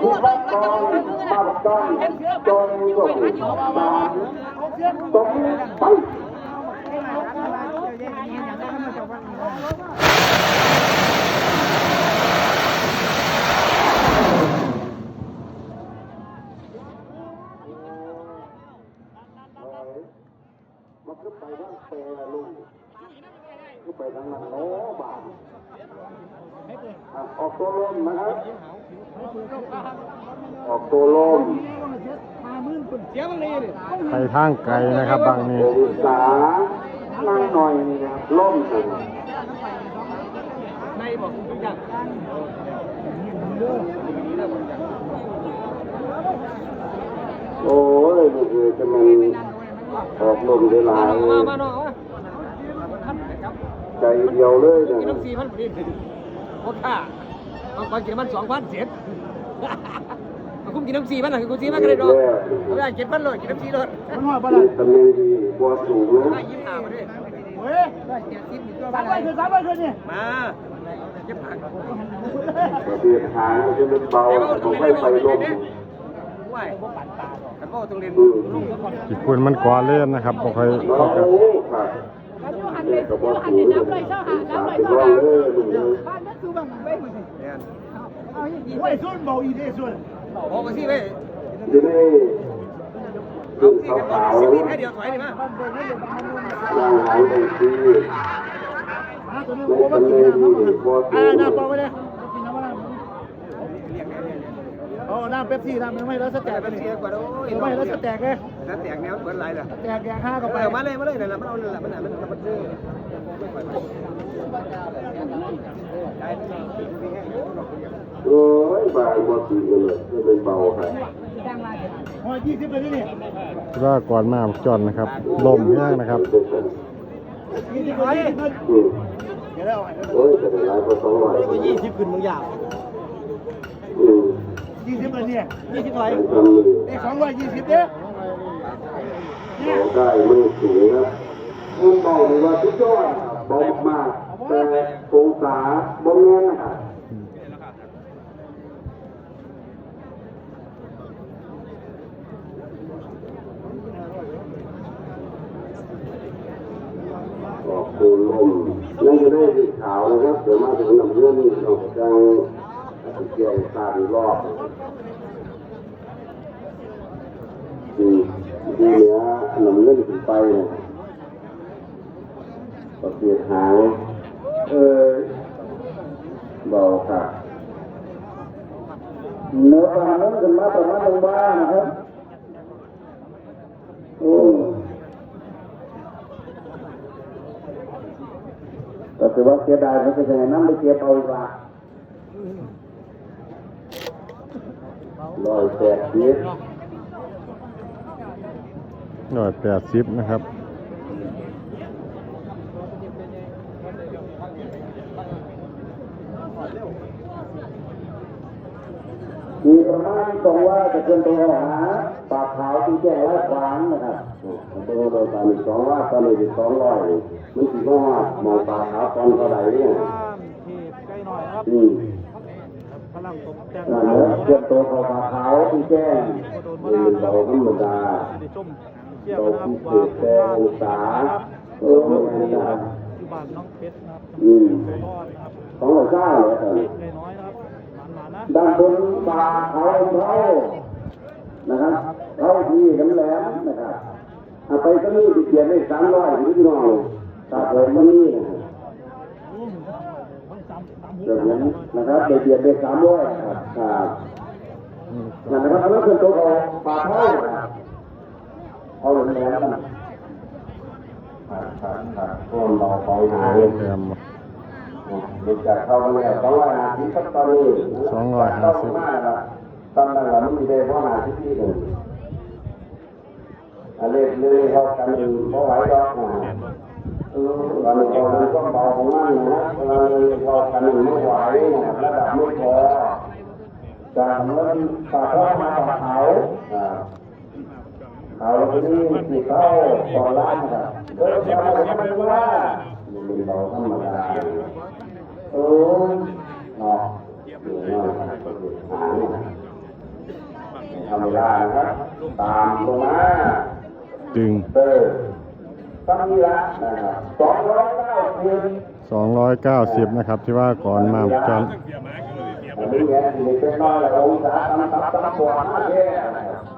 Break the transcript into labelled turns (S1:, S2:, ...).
S1: ถูกรับกองมาบักต้องจงก็ถูกสามตรงไปมั นก็ไปทางเปรลูกก็ไปทางนั้นโน้บาทอะออกตัวลมนะครับออกตัวลม
S2: ไปทางไกลนะครับบางนี้
S1: โอวิสานั่งหน่อยนี่นะครับล่มถึงโอ้ยนี่คือจะมันออกลมได้หลาย
S3: มามาน้อง
S1: ใจเดียวเลยนะ
S3: เอาก่อนกินมันสองพันเสร็จเอาคุ้มกินน้ำสี่พันหน่อยคุ้มสี่พันก็ได้ดอกเอาไปเจ็ดพันเลยกินน้ำสี่เลย
S1: มีตำแหน่งดีกว่าสูงเลย
S3: ได้ยิ้มหามาดิ
S4: สามร้อยคือสามร้อยคือนี่
S3: มาเจ็บผัก
S1: ประเบียดหางจะเป็นเบาผมไม่ไปลม
S3: ไหวแล้วก็ต้องเรียน
S1: อืม
S2: ที่คุณมันก่อเล่นนะครับบ่ค่อย
S1: น้อ
S2: เข้างกัน
S1: ค่ะ
S4: อันนี้หันไปยูหันไปน้ำเลยเจ้าหาน้ำเลย
S1: เช้าร้อ
S4: หาง
S1: เลยลุงเลย
S4: บ้านนั่นคือบ้านไหนไม่
S3: เนี่ย
S4: เอาอย่างนี้ไว้ส่วนเบาอีเด้ส่วน
S3: โอ้ก็สิเว้ย
S1: จะได้
S3: เอา
S1: ขึ้น
S3: สี่
S1: ขา
S3: กัน
S1: ว
S3: สิ
S1: ๆ
S3: แค่เดียวถอยดิมา
S1: ย่างหายไปที
S4: อ่าตัวนี้
S1: ใน
S4: ผมว่า
S1: ตำแห
S4: น
S1: น่ง
S4: น้ำ
S1: ดีกว่าสู
S4: อ่างน้ำเปล่าไปเลยกินน้ำอะไร โอ้น้ำเป๊ปซี่น้ำไม่แล้วสแต็
S3: แต่
S4: ก
S3: เป็น
S4: นี่
S3: เสียกว่าโอ้ย
S4: ไม่แล้วสแตกเลย
S3: แล้วแตกแนวเปิดไรล่ะ
S4: สแตกแกงห้าเข้า
S3: ไปมาเลยมาเลยนั่นแหละมันเอานั่นแหละมันมันมันซื้อ
S1: โอ้ยบายบ่ตีกันเลยจะเป็นเบาค่ะ
S4: หอยยี่สิบเลยนี่
S2: คิว่าก่อนมาจอนนะครับ ลมแห้งนะครับ
S4: ยี่สิบเลยยี่สิบเลย
S1: อืม
S4: เดี๋ยวเรา
S1: โอ้ยจะเป็นหลายกว่าสองร้อย
S3: ยี่สิบขึ้นมึงยาว
S4: ยี่สิบเลยเนี่ยยี่สิบ
S1: ไป
S4: เลย
S1: ทำเลย
S4: เอ้สองร้อยยี่สิบเนี่ย
S1: ได้มือสูงนะผมบอกเลยว่าทุกยอดบอกมากแต่องศาบ่แม่นะครับออกตัวลมนั่นจะได้สีขาวนะครับเดี๋ยวมาถึงน้ำเงินออกจัง เกี่ยวตาดีรอบอืมที่เหลือน้ำเงินขึ้นไปเนี่ยก็เสียหายเออเบาค่ะเนื้อปลาเนั้นขึ้นมาประมาณตรงบ้านนะครับโอ้ก็ถือว่าเสียดายเขาจะยังไงนั่งไปเก็บเอาอีกว่า ร้อยแปดสิบ
S2: หน่อยแปดสิบนะครับ
S1: มีประมาณตรงว่าจะเป็นตัวหาปากขาวที่แจ้งไว้ขวางนะครับตัวโดยการสองว่าตอนนี้สองร้อยมันถือว่ามองปากขาวตอนเท่าไหร่เนี่ย
S4: ใกล้หน่อยครับ
S1: อืม
S4: พ ลังตกแต่ง
S1: นั่นแหละเทียบตัวของปากขาวที่แจ้งนี่มันเบาธรรมดา
S4: ส้มเที่ยว
S1: เบา
S4: นะครับ
S1: พิเศษแต่องศาเออไม่ธรรมดา
S4: ที่บ้านน้องเพชรนะครับ
S1: อืม
S4: ทอดนะครับ
S1: สองร้อยเก้าเลยครับ
S4: ไก่น้อยนะครับหวานๆนะ
S1: ด้านบนปากเขาเขานะครับเขาที่แหลมๆนะครับเอาไปก็มีติดเกียรได้สามร้อยหรือพี่น้องตาผมมันนี่นะครับ เดี๋ยวผมนะครับได้เกียรได้สามร้อยครับครับนั่นนะครับแล้วคือตัวของปากเขานะครับเอาแลมๆนะครับครับครับก้นเราของหาย
S2: แรม
S1: ดูจากเข้ามาแล้วสองร้อยห้าสิบครับตอนนี้
S2: สองร้อยห้าสิบ
S1: ตอนนั้นเราไม่ได้เพราะหาที่ที่หนึ่งอันเล็กเลยเขากันอยู่เพราะไหวดอกนะ เราเราเราก็เบาของมันนะเราเรากันอยู่ไม่ไหวระดับไม่พอจากนั้นปากเขามาปากเขาอ่าเขาที่นี่ที่เขาขอร้านะครับเออทำอะไรทำไมว่ามันเบาธรรมดาเออเนาะเนาะหาหางเนี่ยทำเวลานครับตามลงมา
S2: จึง
S1: เออ ตั้งนี้ละนะครับสองร้อยเก้าสิบ
S2: นะครับที่ว่าก่อนมาจอน
S1: อันนี้เนี่ยเป็นน้อยแล้วอุตสาหกรรมตับตำปวดมาแค่ย